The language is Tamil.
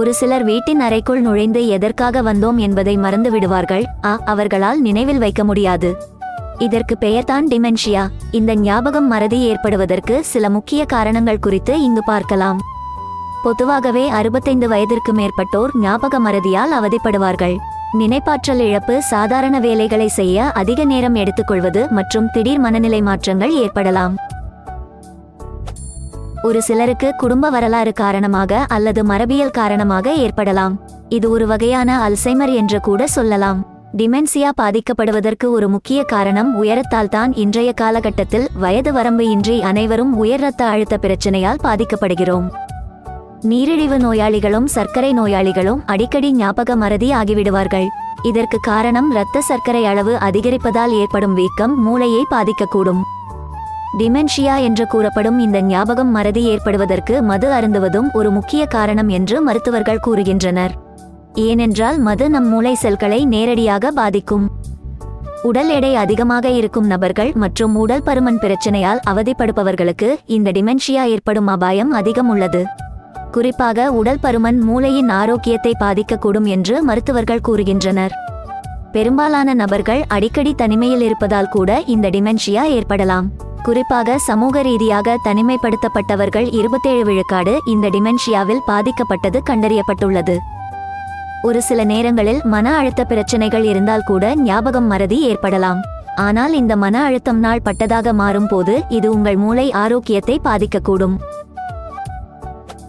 ஒரு சிலர் வீட்டின் அறைக்குள் நுழைந்து எதற்காக வந்தோம் என்பதை மறந்து விடுவார்கள். ஆ அவர்களால் நினைவில் வைக்க முடியாது. இதற்கு பெயர்தான் டிமென்ஷியா. இந்த ஞாபகம் மறதி ஏற்படுவதற்கு சில முக்கிய காரணங்கள் குறித்து இங்கு பார்க்கலாம். பொதுவாகவே அறுபத்தைந்து வயதிற்கு மேற்பட்டோர் ஞாபக மறதியால் அவதிப்படுவார்கள். நினைப்பாற்றல் இழப்பு சாதாரண வேலைகளை செய்ய அதிக நேரம் எடுத்துக்கொள்வது மற்றும் திடீர் மனநிலை மாற்றங்கள் ஏற்படலாம். ஒரு சிலருக்கு குடும்ப வரலாறு காரணமாக அல்லது மரபியல் காரணமாக ஏற்படலாம். இது ஒரு வகையான அல்சைமர் என்று கூட சொல்லலாம். டிமென்சியா பாதிக்கப்படுவதற்கு ஒரு முக்கிய காரணம் உயரத்தால் தான் இன்றைய காலகட்டத்தில் வயது வரம்பு இன்றி அனைவரும் உயர் ரத்த அழுத்த பிரச்சனையால் பாதிக்கப்படுகிறோம். நீரிழிவு நோயாளிகளும் சர்க்கரை நோயாளிகளும் அடிக்கடி ஞாபக மறதி ஆகிவிடுவார்கள். இதற்கு காரணம் இரத்த சர்க்கரை அளவு அதிகரிப்பதால் ஏற்படும் வீக்கம் மூளையை பாதிக்கக்கூடும். டிமென்ஷியா என்று கூறப்படும் இந்த ஞாபகம் மறதி ஏற்படுவதற்கு மது அருந்துவதும் ஒரு முக்கிய காரணம் என்று மருத்துவர்கள் கூறுகின்றனர். ஏனென்றால் மது நம் மூளை செல்களை நேரடியாக பாதிக்கும். உடல் எடை அதிகமாக இருக்கும் நபர்கள் மற்றும் உடல் பருமன் பிரச்சனையால் அவதிப்படுபவர்களுக்கு இந்த டிமென்ஷியா ஏற்படும் அபாயம் அதிகம் உள்ளது குறிப்பாக உடல் பருமன் மூளையின் ஆரோக்கியத்தை பாதிக்கக்கூடும் என்று மருத்துவர்கள் கூறுகின்றனர். பெரும்பாலான நபர்கள் அடிக்கடி தனிமையில் இருப்பதால் கூட இந்த டிமென்ஷியா ஏற்படலாம். குறிப்பாக சமூக ரீதியாக தனிமைப்படுத்தப்பட்டவர்கள் இருபத்தேழு விழுக்காடு இந்த டிமென்ஷியாவில் பாதிக்கப்பட்டது கண்டறியப்பட்டுள்ளது. ஒரு சில நேரங்களில் மன அழுத்த பிரச்சனைகள் இருந்தால் கூட ஞாபகம் மறதி ஏற்படலாம். ஆனால் இந்த மன அழுத்தம் நாள் பட்டதாக மாறும் போது இது உங்கள் மூளை ஆரோக்கியத்தை பாதிக்கக்கூடும்.